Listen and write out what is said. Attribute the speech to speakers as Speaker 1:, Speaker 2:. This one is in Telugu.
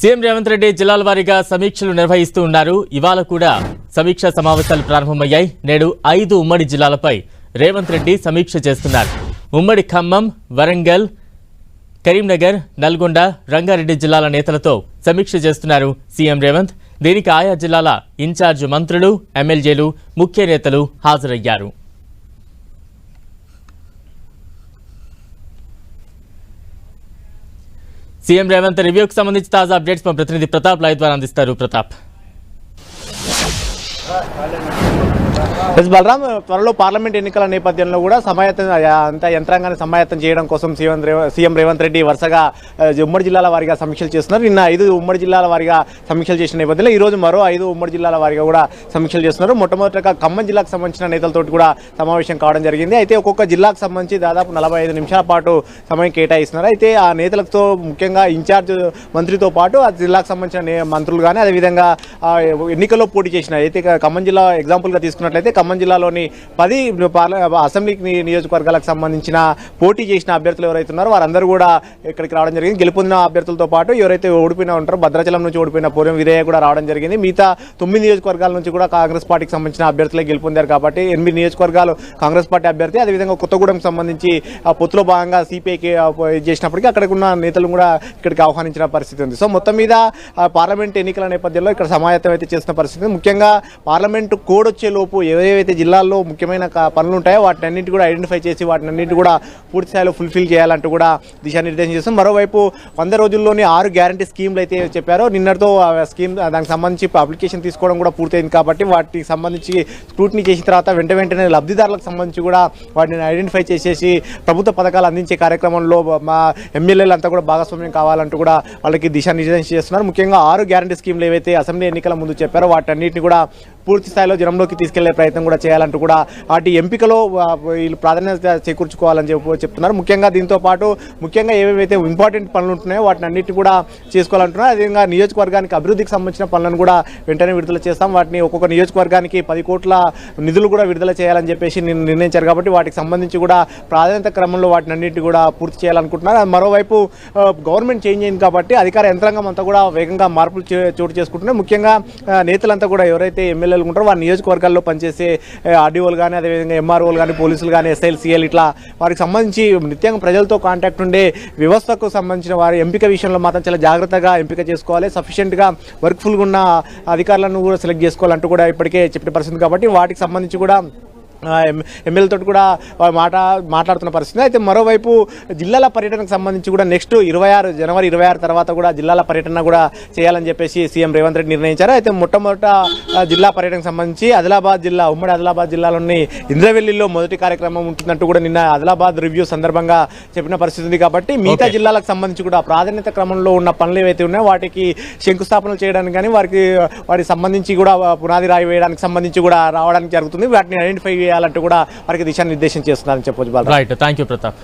Speaker 1: సీఎం రేవంత్ రెడ్డి జిల్లాల వారీగా సమీక్షలు నిర్వహిస్తూ ఉన్నారు. ఇవాళ కూడా సమీక్షా సమావేశాలు ప్రారంభమయ్యాయి. నేడు ఐదు ఉమ్మడి జిల్లాలపై రేవంత్ రెడ్డి సమీక్ష చేస్తున్నారు. ఉమ్మడి ఖమ్మం వరంగల్ కరీంనగర్ నల్గొండ రంగారెడ్డి జిల్లాల నేతలతో సమీక్ష చేస్తున్నారు సీఎం రేవంత్. దీనికి ఆయా జిల్లాల ఇన్ఛార్జ్ మంత్రులు ఎమ్మెల్యేలు ముఖ్య నేతలు హాజరయ్యారు. సీఎం రేవంత్ రివ్యూకి సంబంధించి తాజా అప్డేట్స్ మా ప్రతినిధి ప్రతాప్ లైవ్ ద్వారా అందిస్తారు. ప్రతాప్.
Speaker 2: ఎస్ బలరాం త్వరలో పార్లమెంట్ ఎన్నికల నేపథ్యంలో కూడా సమాయత్తం అంత యంత్రాంగాన్ని సమాయత్తం చేయడం కోసం సీఎం రేవ- సీఎం రేవంత్ రెడ్డి వరుసగా ఉమ్మడి జిల్లాల వారిగా సమీక్షలు చేస్తున్నారు. నిన్న ఐదు ఉమ్మడి జిల్లాల వారిగా సమీక్షలు చేసిన నేపథ్యంలో ఈ రోజు మరో ఐదు ఉమ్మడి జిల్లాల వారిగా కూడా సమీక్షలు చేస్తున్నారు. మొట్టమొదటిగా ఖమ్మం జిల్లాకు సంబంధించిన నేతలతో కూడా సమావేశం కావడం జరిగింది. అయితే ఒక్కొక్క జిల్లాకు సంబంధించి దాదాపు నలభై ఐదు నిమిషాల పాటు సమయం కేటాయిస్తున్నారు. అయితే ఆ నేతలతో ముఖ్యంగా ఇన్ఛార్జ్ మంత్రితో పాటు ఆ జిల్లాకు సంబంధించిన మంత్రులు కానీ అదేవిధంగా ఎన్నికల్లో పోటీ చేసిన అయితే ఖమ్మం జిల్లా ఎగ్జాంపుల్గా తీసుకున్న చూసుకున్నట్లయితే ఖమ్మం జిల్లాలోని పది పార్ల అసెంబ్లీ నియోజకవర్గాలకు సంబంధించిన పోటీ చేసిన అభ్యర్థులు ఎవరైతే ఉన్నారో వారందరూ కూడా ఇక్కడికి రావడం జరిగింది. గెలుపొందిన అభ్యర్థులతో పాటు ఎవరైతే ఓడిపోయినా ఉంటారో భద్రాచలం నుంచి ఓడిపోయిన పూర్వం వీరయ్య కూడా రావడం జరిగింది. మిగతా తొమ్మిది నియోజకవర్గాల నుంచి కూడా కాంగ్రెస్ పార్టీకి సంబంధించిన అభ్యర్థులే గెలుపొందారు కాబట్టి ఎనిమిది నియోజకవర్గాలు కాంగ్రెస్ పార్టీ అభ్యర్థి. అదేవిధంగా కొత్తగూడెం సంబంధించి ఆ పొత్తులో భాగంగా సిపిఐకి చేసినప్పటికీ అక్కడికి ఉన్న నేతలు కూడా ఇక్కడికి ఆహ్వానించిన పరిస్థితి ఉంది. సో మొత్తం మీద పార్లమెంట్ ఎన్నికల నేపథ్యంలో ఇక్కడ సమాయత్తం అయితే చేసిన పరిస్థితి ముఖ్యంగా పార్లమెంట్ కోడ్ వచ్చే లోపు ఏవైతే జిల్లాల్లో ముఖ్యమైన పనులు ఉంటాయో వాటిని అన్నింటి కూడా ఐడెంటిఫై చేసి వాటిని అన్నింటి కూడా పూర్తి స్థాయిలో ఫుల్ఫిల్ చేయాలంటూ కూడా దిశానిర్దేశం చేస్తాం మరోవైపు వంద రోజుల్లోనే ఆరు గ్యారంటీ స్కీమ్లు అయితే చెప్పారో నిన్నటితో ఆ స్కీమ్ దానికి సంబంధించి అప్లికేషన్ తీసుకోవడం కూడా పూర్తయింది కాబట్టి వాటికి సంబంధించి స్క్రూటినీ చేసిన తర్వాత వెంట వెంటనే లబ్ధిదారులకు సంబంధించి కూడా వాటిని ఐడెంటిఫై చేసేసి ప్రభుత్వ పథకాలు అందించే కార్యక్రమంలో మా ఎమ్మెల్యేలు అంతా కూడా భాగస్వామ్యం కావాలంటూ కూడా వాళ్ళకి దిశానిర్దేశం చేస్తున్నారు. ముఖ్యంగా ఆరు గ్యారంటీ స్కీమ్లు ఏవైతే అసెంబ్లీ ఎన్నికల ముందు చెప్పారో వాటన్నిటిని కూడా పూర్తి స్థాయిలో జనంలోకి తీసుకెళ్ళే ప్రయత్నం కూడా చేయాలంటూ కూడా వాటి ఎంపికలో వీళ్ళు ప్రాధాన్యత చేకూర్చుకోవాలని చెప్పి చెప్తున్నారు. ముఖ్యంగా దీంతో పాటు ముఖ్యంగా ఏవేవైతే ఇంపార్టెంట్ పనులు ఉంటున్నాయో వాటిని అన్నిటి కూడా చేసుకోవాలంటున్నారు. అదేవిధంగా నియోజకవర్గానికి అభివృద్ధికి సంబంధించిన పనులను కూడా వెంటనే విడుదల చేస్తాం. వాటిని ఒక్కొక్క నియోజకవర్గానికి పది కోట్ల నిధులు కూడా విడుదల చేయాలని చెప్పేసి నిర్ణయించారు కాబట్టి వాటికి సంబంధించి కూడా ప్రాధాన్యత క్రమంలో వాటిని అన్నింటినీ కూడా పూర్తి చేయాలనుకుంటున్నారు. మరోవైపు గవర్నమెంట్ చేంజ్ అయింది కాబట్టి అధికార యంత్రాంగం అంతా కూడా వేగంగా మార్పులు చోటు చేసుకుంటున్నారు ముఖ్యంగా నేతలంతా కూడా ఎవరైతే ఎమ్మెల్యేలు ఉంటారో వారి నియోజకవర్గాల్లో పనిచేసే ఆర్డీఓలు కానీ అదేవిధంగా ఎంఆర్ఓలు కానీ పోలీసులు కానీ ఎస్ఐల్ సిఎల్ ఇట్లా వారికి సంబంధించి నిత్యంగా ప్రజలతో కాంటాక్ట్ ఉండే వ్యవస్థకు సంబంధించిన వారి ఎంపిక విషయంలో మాత్రం చాలా జాగ్రత్తగా ఎంపిక చేసుకోవాలి. సఫిషియెంట్గా వర్క్ఫుల్గా ఉన్న అధికారులను కూడా సెలెక్ట్ చేసుకోవాలంటూ కూడా ఇప్పటికే చెప్పిన పరిస్థితి. కాబట్టి వాటికి సంబంధించి కూడా ఎమ్మెల్యేతో కూడా మాట మాట్లాడుతున్న పరిస్థితి. అయితే మరోవైపు జిల్లాల పర్యటనకు సంబంధించి కూడా నెక్స్ట్ ఇరవై ఆరు జనవరి ఇరవై ఆరు తర్వాత కూడా జిల్లాల పర్యటన కూడా చేయాలని చెప్పేసి సీఎం రేవంత్ రెడ్డి నిర్ణయించారు. అయితే మొట్టమొదట జిల్లా పర్యటనకు సంబంధించి ఆదిలాబాద్ జిల్లా ఉమ్మడి ఆదిలాబాద్ జిల్లాలోని ఇంద్రవెల్లిలో మొదటి కార్యక్రమం ఉంటున్నట్టు కూడా నిన్న ఆదిలాబాద్ రివ్యూ సందర్భంగా చెప్పిన పరిస్థితి ఉంది కాబట్టి మిగతా. జిల్లాలకు సంబంధించి కూడా ప్రాధాన్యత క్రమంలో ఉన్న పనులు ఏవైతే ఉన్నాయో వాటికి శంకుస్థాపనలు చేయడానికి కానీ వారికి వాటికి సంబంధించి కూడా పునాది రాయి వేయడానికి సంబంధించి కూడా రావడానికి జరుగుతుంది. వాటిని ఐడెంటిఫై చేయాలంటూ కూడా వారికి దిశానిర్దేశం చేస్తున్నారని చెప్పవచ్చు
Speaker 1: రైట్ థ్యాంక్ యూ ప్రతాప్